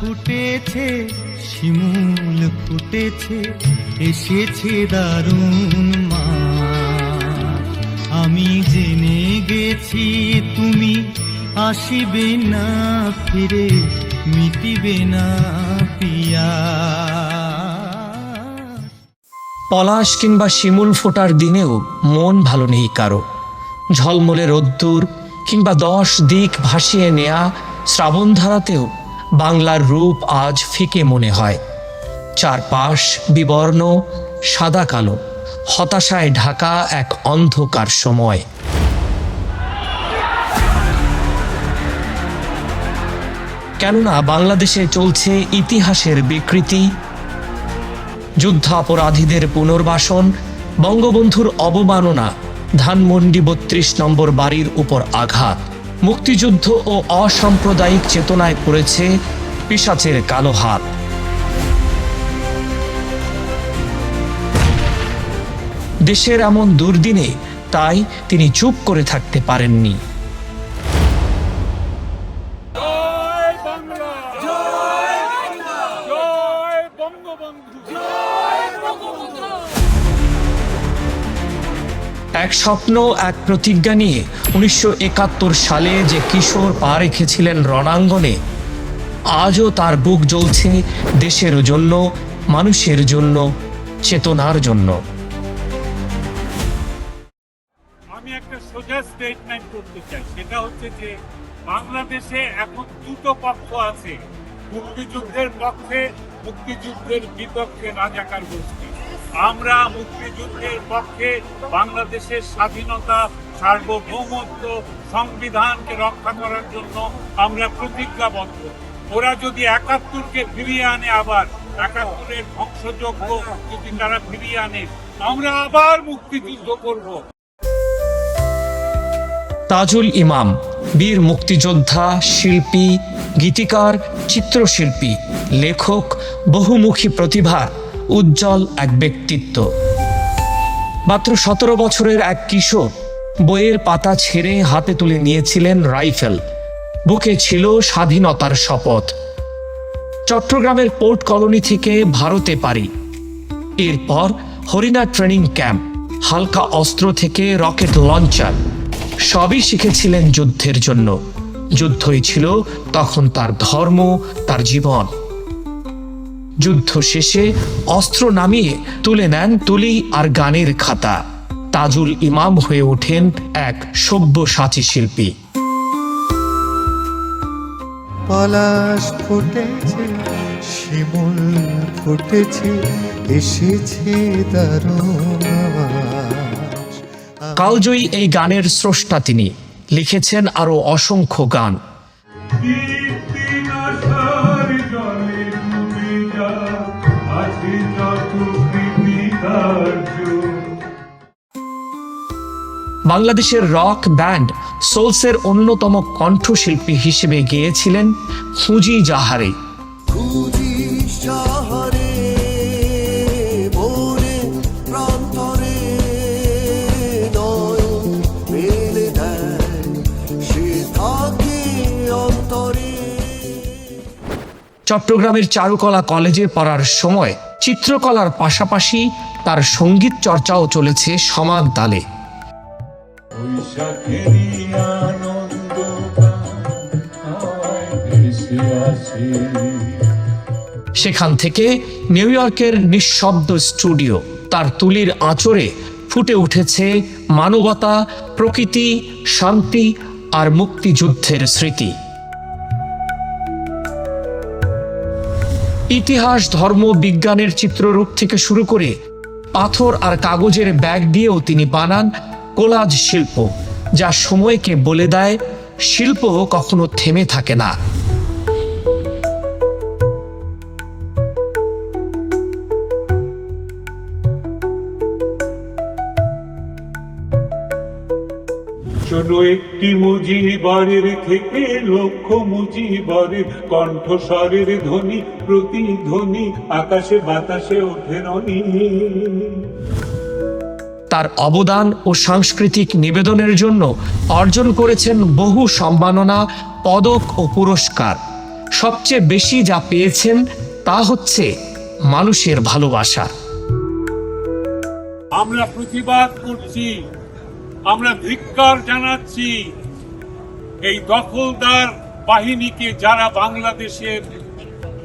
ফুটেছে, শিমুল ফুটেছে, এসেছে দারুণ মা আমি জেনে গেছি, তুমি আসিবে না, ফিরে মিটিবে না, পিয়া। পলাশ কিংবা শিমুল ফোটার দিনেও মন ভালো নেই কারও। ঝলমলে রোদ্দুর কিংবা দশ দিক ভাসিয়ে নেয়া শ্রাবণধারাতেও বাংলার রূপ আজ ফিকে মনে হয়। চারপাশ বিবর্ণ, সাদা কালো। হতাশায় ঢাকা এক অন্ধকার সময়। কেননা বাংলাদেশে চলছে ইতিহাসের বিকৃতি। যুদ্ধাপরাধীদের পুনর্বাসন, বঙ্গবন্ধুর অবমাননা, ধানমন্ডি বত্রিশ নম্বর বাড়ির উপর আঘাত। মুক্তিযুদ্ধ ও অসাম্প্রদায়িক চেতনায় পড়েছে পিসাচের কালো হাত। দেশের এমন দুর্দিনে তাই তিনি চুপ করে থাকতে পারেননি। এক স্বপ্ন, এক প্রতিজ্ঞা নিয়ে উনিশশো একাত্তর সালে যে কিশোর পা রেখেছিলেন রণাঙ্গনে, আজও তার বুক জ্বলছে দেশের জন্য, মানুষের জন্য, চেতনার জন্য। আমি একটা সোজা স্টেটমেন্ট করতে চাই, সেটা হচ্ছে যে বাংলাদেশে এখন দুটো পক্ষ আছে, মুক্তিযুদ্ধের পক্ষে, মুক্তিযুদ্ধের বিপক্ষে রাজাকার গোষ্ঠী। আমরা মুক্তিযুদ্ধের পক্ষে বাংলাদেশের স্বাধীনতা, সার্বভৌমত্ব সংবিধানকে রক্ষা করার জন্য আমরা প্রতিজ্ঞাবদ্ধ। ওরা যদি একাত্তরকে ফিরিয়ে আনে আবার, একাত্তরের ধ্বংসযোগ্য যদি তারা ফিরিয়ে আনে, আমরা আবার মুক্তিযুদ্ধ করব। তাজুল ইমাম, বীর মুক্তিযোদ্ধা, শিল্পী, গীতিকার, চিত্রশিল্পী, লেখক, বহুমুখী প্রতিভার উজ্জ্বল এক ব্যক্তিত্ব। মাত্র সতেরো বছরের এক কিশোর বইয়ের পাতা ছেড়ে হাতে তুলে নিয়েছিলেন রাইফেল। বুকে ছিল স্বাধীনতার শপথ। চট্টগ্রামের পোর্ট কলোনি থেকে ভারতে পারি। এরপর হরিণা ট্রেনিং ক্যাম্প, হালকা অস্ত্র থেকে রকেট লঞ্চার, সবই শিখেছিলেন যুদ্ধের জন্য। যুদ্ধই ছিল তখন তার ধর্ম, তার জীবন। যুদ্ধ শেষে অস্ত্র নামিয়ে তুলে নেন তুলি আর গানের খাতা। তাজুল ইমাম হয়ে ওঠেন এক সব্যসাচী শিল্পী। পলাশ ফুটেছে শিমুল ফুটেছে এসেছে কালজয়ী এই গানের স্রষ্টা তিনি। লিখেছেন আরও অসংখ্য গান। বাংলাদেশের রক ব্যান্ড সোলসের অন্যতম কণ্ঠশিল্পী হিসেবে গেয়েছিলেন ফুজি জাহারে। চট্টগ্রামের চারুকলা কলেজে পড়ার সময় চিত্রকলার পাশাপাশি তার সংগীত চর্চাও চলেছে সমান তালে সেখান থেকে নিউ ইয়র্কের নিঃশব্দ স্টুডিও তার তুলির আঁচড়ে ফুটে উঠেছে মানবতা প্রকৃতি শান্তি আর মুক্তিযুদ্ধের স্মৃতি। ইতিহাস, ধর্ম, বিজ্ঞানের চিত্ররূপ থেকে শুরু করে পাথর আর কাগজের ব্যাগ দিয়েও তিনি বানান কোলাজ শিল্প, যা সময়কে বলে দেয় শিল্প কখনো থেমে থাকে না। শোনো একটি মুজিবারের থেকে লক্ষ মুজিবারের কণ্ঠস্বরের ধ্বনি প্রতিধ্বনি আকাশে বাতাসে ওঠে রনি। তার অবদান ও সাংস্কৃতিক নিবেদনের জন্য অর্জন করেছেন বহু সম্মাননা পদক ও পুরস্কার। সবচেয়ে বেশি যা পেয়েছেন তা হচ্ছে মানুষের ভালোবাসা। আমরা প্রতিবাদ করছি। আমরা ধিক্কার জানাচ্ছি। এই দখলদার বাহিনীকে যারা বাংলাদেশের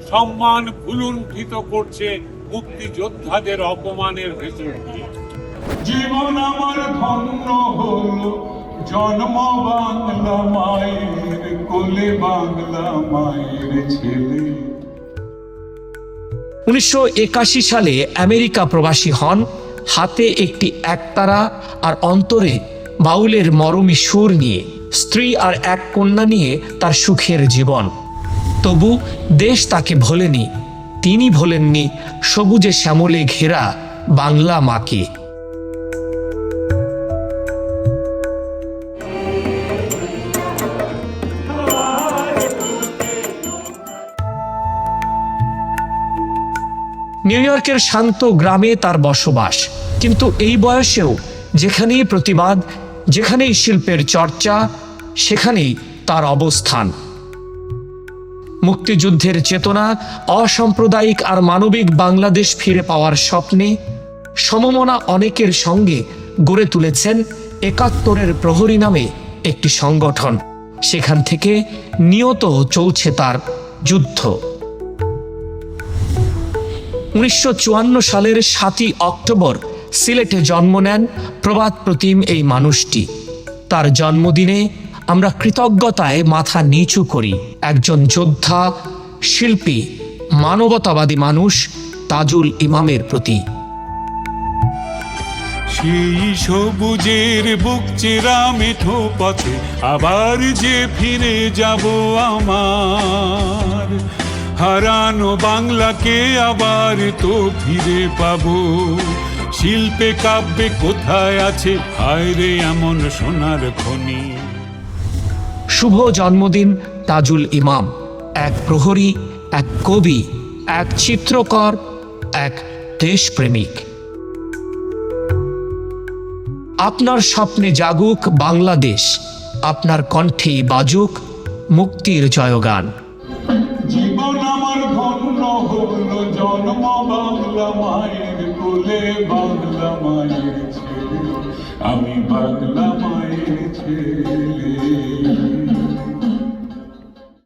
সম্মান ভুলুণ্ঠিত করছে মুক্তিযোদ্ধাদের অপমানের ভেতর জীবন আমার ধন্য হলো জন্ম বাংলা মায়ের কোলে বাংলা মায়ের ছেলে। উনিশশো একাশি সালে আমেরিকা প্রবাসী হন। হাতে একটি একতারা আর অন্তরে বাউলের মরমী সুর নিয়ে, স্ত্রী আর এক কন্যা নিয়ে তার সুখের জীবন। তবু দেশ তাকে ভোলেনি, তিনি ভোলেননি, সবুজে শ্যামলে ঘেরা বাংলা মাকে। নিউ ইয়র্কের শান্ত গ্রামে তার বসবাস। কিন্তু এই বয়সেও যেখানেই প্রতিবাদ, যেখানেই শিল্পের চর্চা, সেখানেই তার অবস্থান। মুক্তিযুদ্ধের চেতনা, অসাম্প্রদায়িক আর মানবিক বাংলাদেশ ফিরে পাওয়ার স্বপ্নে সমমনা অনেকের সঙ্গে গড়ে তুলেছেন একাত্তরের প্রহরী নামে একটি সংগঠন। সেখান থেকে নিয়ত চলছে তার যুদ্ধ। উনিশশো চুয়ান্ন সালের সাতই অক্টোবর সিলেটে জন্ম নেন প্রবাদ প্রতিম এই মানুষটি। তার জন্মদিনে আমরা কৃতজ্ঞতায় মাথা নিচু করি। একজন যোদ্ধা, শিল্পী, মানবতাবাদী মানুষ তাজুল ইমামের প্রতি। সেই সবুজের বুক চেরা মেঠো পথে আবার যে ফিরে যাব আমার। হারানো বাংলাকে আবার তো ফিরে পাবো। শিল্পে, কাব্যে কোথায় আছে? হায় রে এমন সোনার খনি। শুভ জন্মদিন, তাজুল ইমাম। এক প্রহরী, এক কবি, এক চিত্রকর, এক দেশপ্রেমিক। আপনার স্বপ্নে জাগুক বাংলাদেশ, আপনার কণ্ঠে বাজুক মুক্তির জয়গান। জন্ম বাংলা মায়ের কোলে বাংলা মায়ের ছেলে। আমি বাংলা মায়ের ছেলে।